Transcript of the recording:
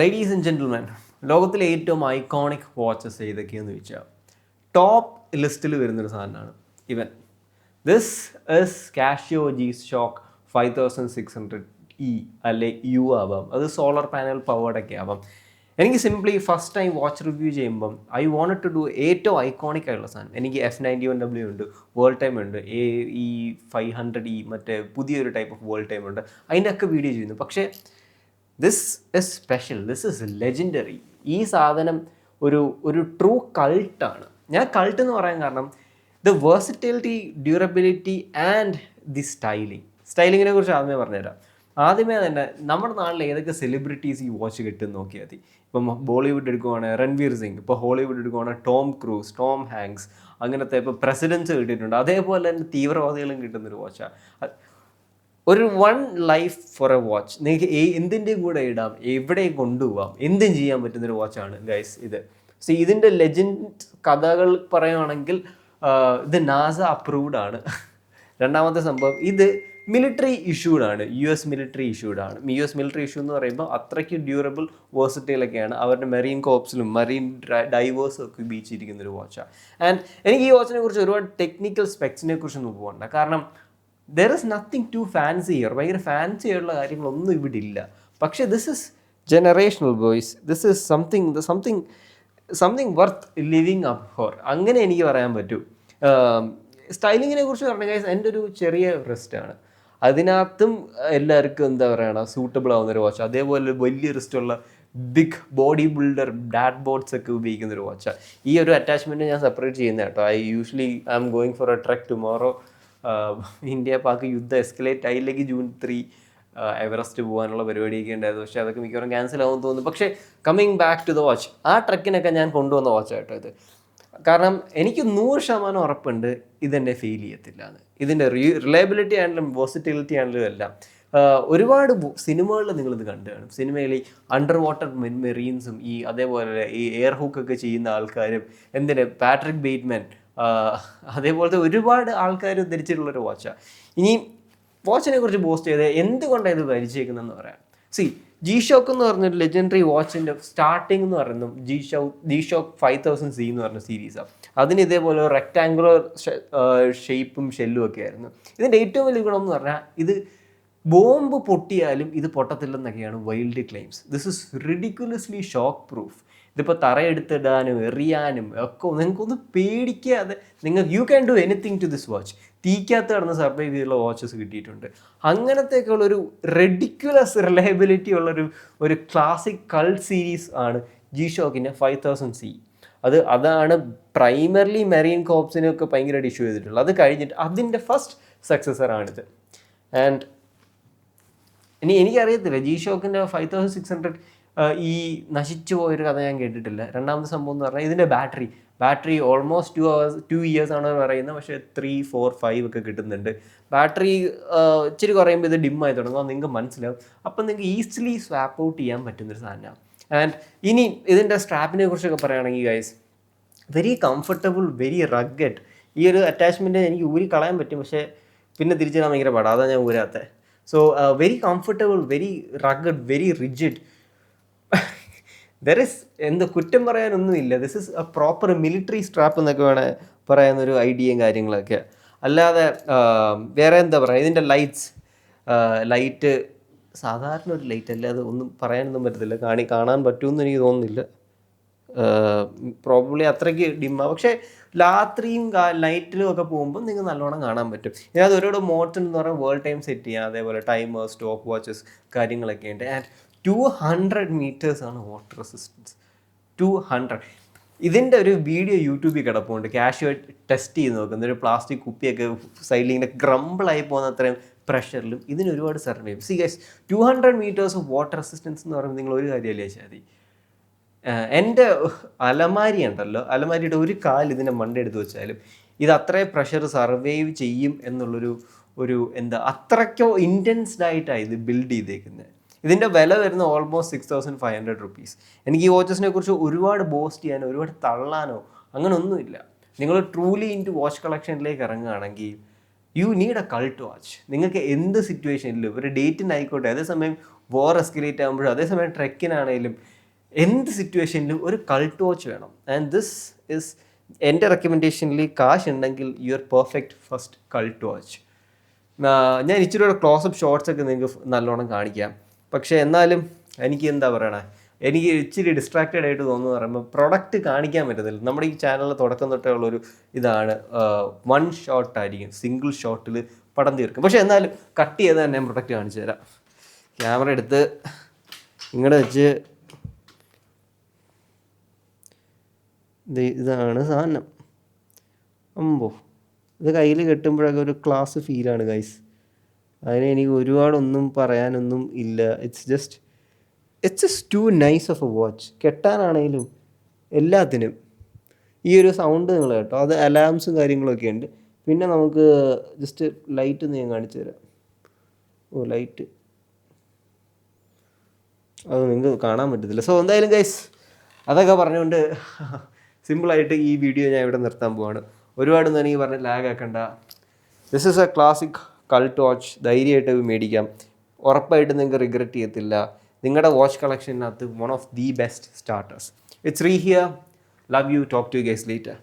Ladies and gentleman ലോകത്തിലെ ഏറ്റവും iconic watches ഏതൊക്കെയെന്ന് ചോദിച്ചാൽ ടോപ്പ് ലിസ്റ്റിൽ വരുന്നൊരു സാധനമാണ് ഇവൻ. This is Casio G shock five thousand six hundred E അല്ലെ യു ആവാം. അത് സോളർ പാനൽ പവേർഡൊക്കെ ആവാം. എനിക്ക് simply first time watch review ചെയ്യുമ്പം ഐ വോണ്ട് ടു ഡു ഏറ്റവും ഐക്കോണിക് ആയിട്ടുള്ള സാധനം. എനിക്ക് എഫ് നയന്റി വൺ ഡബ്ല്യു ഉണ്ട് വേൾഡ് ടൈം ഉണ്ട് A E five hundred E മറ്റേ പുതിയൊരു ടൈപ്പ് ഓഫ് വേൾഡ് ടൈം ഉണ്ട്. അതിന്റെ ഒക്കെ വീഡിയോ ചെയ്യുന്നു. പക്ഷേ this is special this is legendary ഈ സാധനം ഒരു ഒരു ട്രൂ കൾട്ടാണ് ഞാൻ കൾട്ട് എന്ന് പറയാൻ കാരണം the versatility durability and the styling സ്റ്റൈലിങ്ങിനെ കുറിച്ച് ആദ്യമേ പറഞ്ഞുതരാം. ആദ്യമേ തന്നെ നമ്മുടെ നാട്ടിൽ ഏതൊക്കെ സെലിബ്രിറ്റീസ് ഈ വാച്ച് കിട്ടും നോക്കിയാൽ മതി. ഇപ്പം ബോളിവുഡ് എടുക്കുവാണെങ്കിൽ രൺവീർ സിംഗ് ഇപ്പോൾ ഹോളിവുഡ് എടുക്കുവാണെങ്കിൽ ടോം ക്രൂസ് ടോം ഹാങ്സ് അങ്ങനത്തെ ഇപ്പോൾ പ്രസിഡൻസ് കിട്ടിയിട്ടുണ്ട്. അതേപോലെ തന്നെ തീവ്രവാദികളും കിട്ടുന്നൊരു വാച്ചാണ് ഒരു one life for a watch നിങ്ങൾക്ക് എന്തിന്റെ കൂടെ ഇടാം എവിടെയും കൊണ്ടുപോകാം എന്തും ചെയ്യാൻ പറ്റുന്നൊരു വാച്ചാണ് ഗൈസ് ഇത്. സോ ഇതിന്റെ ലെജൻഡ് കഥകൾ പറയുകയാണെങ്കിൽ ഇത് നാസ അപ്രൂവ്ഡ് ആണ്. രണ്ടാമത്തെ സംഭവം ഇത് മിലിറ്ററി ഇഷ്യൂഡ് ആണ്. യു എസ് മിലിറ്ററി ഇഷ്യൂഡ് ആണ്. യു എസ് മിലിറ്ററി ഇഷ്യൂ എന്ന് പറയുമ്പോൾ അത്രയ്ക്ക് ഡ്യൂറബിൾ വേഴ്സിറ്റിയിലൊക്കെയാണ് അവരുടെ മെറീൻ കോപ്സിലും മെറീൻ ഡൈവേഴ്സും ഒക്കെ ഉപയോഗിച്ചിരിക്കുന്ന ഒരു വാച്ചാണ് ആൻഡ് എനിക്ക് ഈ വാച്ചിനെ കുറിച്ച് ഒരുപാട് ടെക്നിക്കൽ സ്പെക്സിനെ കുറിച്ചൊന്നും പോകണ്ട. കാരണം there is nothing too fancy here ഭയങ്കര ഫാൻസി ആയിട്ടുള്ള കാര്യങ്ങളൊന്നും ഇവിടെ ഇല്ല. പക്ഷേ this is generational boys this is something something something worth living up for അങ്ങനെ എനിക്ക് പറയാൻ പറ്റൂ. സ്റ്റൈലിങ്ങിനെ കുറിച്ച് പറഞ്ഞ എന്റെ ഒരു ചെറിയ റിസ്റ്റാണ് അതിനകത്തും എല്ലാവർക്കും എന്താ പറയുക സൂട്ടബിൾ ആവുന്ന ഒരു വാച്ച് അതേപോലെ വലിയ റിസ്റ്റുള്ള big body builder dad bods ഒക്കെ ഉപയോഗിക്കുന്ന ഒരു വാച്ചാണ് ഈ ഒരു അറ്റാച്ച്മെന്റ് ഞാൻ സെപ്പറേറ്റ് ചെയ്യുന്ന കേട്ടോ I usually I'm going for a trek tomorrow India Pak യുദ്ധം എസ്കലേറ്റ് ആയില്ലെങ്കിൽ ജൂൺ ത്രീ എവറസ്റ്റ് പോകാനുള്ള പരിപാടിയൊക്കെ ഉണ്ടായിരുന്നു. പക്ഷേ അതൊക്കെ മിക്കവാറും ക്യാൻസൽ ആവുമെന്ന് തോന്നുന്നു. പക്ഷേ coming back to the watch ആ ട്രക്കിനൊക്കെ ഞാൻ കൊണ്ടുവന്ന വാച്ച് കേട്ടോ ഇത്. കാരണം എനിക്ക് നൂറ് ശതമാനം ഉറപ്പുണ്ട് ഇതെന്നെ ഫെയിൽ ചെയ്യത്തില്ല എന്ന് ഇതിന്റെ റിലയബിലിറ്റി ആണെങ്കിലും പോസിറ്റിവിറ്റി ആണെങ്കിലും എല്ലാം. ഒരുപാട് സിനിമകളിൽ നിങ്ങളിത് കണ്ടു കാണും. സിനിമയിൽ ഈ അണ്ടർ വാട്ടർ മെറീൻസും ഈ അതേപോലെ ഈ എയർ ഹൂക്കൊക്കെ ചെയ്യുന്ന ആൾക്കാരും എന്തിന്? പാട്രിക് ബെയ്റ്റ്മാൻ അതേപോലത്തെ ഒരുപാട് ആൾക്കാർ ധരിച്ചിട്ടുള്ളൊരു വാച്ചാണ് ഇനി വാച്ചിനെ കുറിച്ച് പോസ്റ്റ് ചെയ്ത് എന്തുകൊണ്ടാണ് ഇത് ധരിച്ചേക്കുന്നതെന്ന് പറയാം. സി ജി ഷോക്ക് എന്ന് പറഞ്ഞൊരു ലെജൻഡറി വാച്ചിന്റെ സ്റ്റാർട്ടിംഗ് എന്ന് പറയുന്നത് G show G shock five thousand C എന്ന് പറഞ്ഞ സീരീസാണ് അതിന് ഇതേപോലെ റെക്ടാങ്കുലർ ഷേപ്പും ഷെല്ലും ഒക്കെ ആയിരുന്നു. ഇതിന്റെ ഏറ്റവും വലിയ ഗുണം എന്ന് പറഞ്ഞാൽ ഇത് ബോംബ് പൊട്ടിയാലും ഇത് പൊട്ടത്തില്ലെന്നൊക്കെയാണ് wild claims this is ridiculously shock proof ഇതിപ്പോൾ തറയെടുത്തിടാനും എറിയാനും ഒക്കെ നിങ്ങൾക്കൊന്ന് പേടിക്കാതെ നിങ്ങൾ you can do anything to this watch തീക്കകത്ത് കിടന്ന് സർവൈവ് ചെയ്തുള്ള വാച്ചസ് കിട്ടിയിട്ടുണ്ട്. അങ്ങനത്തെയൊക്കെയുള്ള ഒരു റെഡിക്കുലസ് റിലയബിലിറ്റി ഉള്ളൊരു ഒരു ക്ലാസിക് കൾ സീരീസ് ആണ് ജി ഷോക്കിന്റെ ഫൈവ് തൗസൻഡ് സി അത് അതാണ് പ്രൈമർലി മെറീൻ കോപ്സിനൊക്കെ ഭയങ്കരമായിട്ട് ഇഷ്യൂ ചെയ്തിട്ടുള്ളത്. അത് കഴിഞ്ഞിട്ട് അതിന്റെ ഫസ്റ്റ് സക്സസറാണിത് ആൻഡ് ഇനി എനിക്കറിയത്തില്ല. ജി ഷോക്കിന്റെ ഫൈവ് തൗസൻഡ് സിക്സ് ഹൺഡ്രഡ് ഈ നശിച്ചു പോയൊരു കഥ ഞാൻ കേട്ടിട്ടില്ല. രണ്ടാമത്തെ സംഭവം എന്ന് പറഞ്ഞാൽ ഇതിന്റെ battery. Battery almost two hours two years ആണ് പറയുന്നത്. പക്ഷേ ത്രീ ഫോർ ഫൈവ് ഒക്കെ കിട്ടുന്നുണ്ട്. ബാറ്ററി ഇച്ചിരി കുറയുമ്പോൾ ഇത് ഡിം ആയി തുടങ്ങും. നിങ്ങൾക്ക് മനസ്സിലാവും. അപ്പം നിങ്ങൾക്ക് ഈസിലി സ്വാപ്പ് ഔട്ട് ചെയ്യാൻ പറ്റുന്നൊരു സാധനമാണ്. ആൻഡ് ഇനി ഇതിന്റെ സ്ട്രാപ്പിനെ കുറിച്ചൊക്കെ പറയുകയാണെങ്കിൽ guys very comfortable very rugged ഈ ഒരു അറ്റാച്ച്മെന്റ് എനിക്ക് ഊരി കളയാൻ പറ്റും. പക്ഷേ പിന്നെ തിരിച്ചു ഭയങ്കര പാടാ. അതാണ് ഞാൻ ഊരാത്തത് so very comfortable very rugged very rigid there is എന്ത് കുറ്റം പറയാനൊന്നുമില്ല this is a proper military strap എന്നൊക്കെ വേണേൽ പറയാനൊരു ഐഡിയയും കാര്യങ്ങളൊക്കെ. അല്ലാതെ വേറെ എന്താ പറയുക ഇതിന്റെ ലൈറ്റ്സ് ലൈറ്റ് സാധാരണ ഒരു ലൈറ്റ് അല്ലാതെ ഒന്നും പറയാനൊന്നും പറ്റത്തില്ല. കാണി കാണാൻ പറ്റുമെന്ന് എനിക്ക് തോന്നുന്നില്ല. പ്രോബ്ലി അത്രയ്ക്ക് ഡിമ്മ. പക്ഷേ രാത്രിയും നൈറ്റിലും ഒക്കെ പോകുമ്പോൾ നിങ്ങൾക്ക് നല്ലോണം കാണാൻ പറ്റും. ഇതിനകത്ത് ഒരുപാട് മോട്ടൺ എന്ന് പറയുന്നത് വേൾഡ് ടൈം സെറ്റ് ചെയ്യാം. അതേപോലെ ടൈമർ സ്റ്റോപ്പ് വാച്ചസ് കാര്യങ്ങളൊക്കെ ഉണ്ട്. ആൻഡ് ടു ഹൺഡ്രഡ് മീറ്റേഴ്സ് ആണ് വാട്ടർ റെസിസ്റ്റൻസ് ടു ഹൺഡ്രഡ് ഇതിന്റെ ഒരു വീഡിയോ യൂട്യൂബിൽ കിടപ്പുണ്ട്. ക്യാഷ് ടെസ്റ്റ് ചെയ്ത് നോക്കുന്ന ഒരു പ്ലാസ്റ്റിക് കുപ്പിയൊക്കെ സൈഡിൽ ഇങ്ങനെ ഗ്രംബിളായി പോകുന്ന അത്രയും പ്രഷറിലും ഇതിന് ഒരുപാട് സർവേ C guys two hundred metres of water resistance എന്ന് പറയുമ്പോൾ നിങ്ങൾ ഒരു കാര്യമല്ലേ ചാതി എന്റെ അലമാരി ഉണ്ടല്ലോ. അലമാരിയുടെ ഒരു കാൽ ഇതിന്റെ മണ്ടെടുത്ത് വെച്ചാലും ഇത് അത്രയും പ്രഷർ സർവൈവ് ചെയ്യും എന്നുള്ളൊരു ഒരു എന്താ അത്രയ്ക്കോ ഇന്റൻസ്ഡ് ആയിട്ടാണ് ഇത് ബിൽഡ് ചെയ്തേക്കുന്നത് ഇതിന്റെ വില വരുന്ന almost six thousand five hundred rupees എനിക്ക് ഈ വാച്ചസിനെ കുറിച്ച് ഒരുപാട് ബോസ്റ്റ് ചെയ്യാനോ ഒരുപാട് തള്ളാനോ അങ്ങനെ ഒന്നുമില്ല നിങ്ങൾ ട്രൂലി ഇന്റു വാച്ച് കളക്ഷനിലേക്ക് ഇറങ്ങുകയാണെങ്കിൽ you need a cult watch നിങ്ങൾക്ക് എന്ത് സിറ്റുവേഷനിലും ഒരു ഡേറ്റിനായിക്കോട്ടെ അതേസമയം വോർ എസ്കലേറ്റ് ആകുമ്പോഴും അതേസമയം ട്രെക്കിനാണേലും എന്ത് സിറ്റുവേഷനിലും ഒരു കൾട്ട് വാച്ച് വേണം. ആൻഡ് ദിസ് ഇസ് എന്റെ റെക്കമെൻഡേഷനിൽ കാശ് ഉണ്ടെങ്കിൽ your perfect first cult watch ഞാൻ ഇച്ചിരി കൂടെ ക്ലോസപ്പ് ഷോർട്സ് ഒക്കെ നിങ്ങൾക്ക് നല്ലോണം കാണിക്കാം. പക്ഷേ എന്നാലും എനിക്ക് എന്താ പറയണേ? എനിക്ക് ഇച്ചിരി ഡിസ്ട്രാക്റ്റഡ് ആയിട്ട് തോന്നുന്നു പറയുമ്പോൾ പ്രൊഡക്റ്റ് കാണിക്കാൻ പറ്റത്തില്ല. നമ്മുടെ ഈ ചാനലിൽ തുടക്കം തൊട്ടേ ഉള്ളൊരു ഇതാണ് വൺ ഷോട്ട് ആയിരിക്കും. സിംഗിൾ ഷോട്ടിൽ പടം തീർക്കും. പക്ഷേ എന്നാലും കട്ട് ചെയ്ത് തന്നെ ഞാൻ പ്രൊഡക്റ്റ് കാണിച്ചു തരാം. ക്യാമറ എടുത്ത് ഇങ്ങോട്ട് വെച്ച് ഇതാണ് സാധനം. അമ്പോ ഇത് കയ്യിൽ കെട്ടുമ്പോഴൊക്കെ ഒരു ക്ലാസ് ഫീലാണ് ഗൈസ് അതിന് എനിക്ക് ഒരുപാടൊന്നും പറയാനൊന്നും ഇല്ല. It's just it's just too nice of a watch കെട്ടാനാണെങ്കിലും എല്ലാത്തിനും. ഈ ഒരു സൗണ്ട് നിങ്ങൾ കേട്ടോ അത് അലാംസും കാര്യങ്ങളൊക്കെ ഉണ്ട്. പിന്നെ നമുക്ക് ജസ്റ്റ് ലൈറ്റ് ഒന്ന് ഞാൻ കാണിച്ചു തരാം. ഓ ലൈറ്റ് അത് നിങ്ങൾക്ക് കാണാൻ പറ്റത്തില്ല. സോ എന്തായാലും ഗൈസ് അതൊക്കെ പറഞ്ഞുകൊണ്ട് സിമ്പിളായിട്ട് ഈ വീഡിയോ ഞാൻ ഇവിടെ നിർത്താൻ പോവാണ്. ഒരുപാടൊന്നും എനിക്ക് പറഞ്ഞ് ലാഗ് ആക്കണ്ട. This is a classic cult watch ധൈര്യമായിട്ട് മേടിക്കാം. ഉറപ്പായിട്ട് നിങ്ങൾക്ക് റിഗ്രറ്റ് ചെയ്യത്തില്ല. നിങ്ങളുടെ watch കളക്ഷനകത്ത് one of the best starters it's re here love you talk to guys later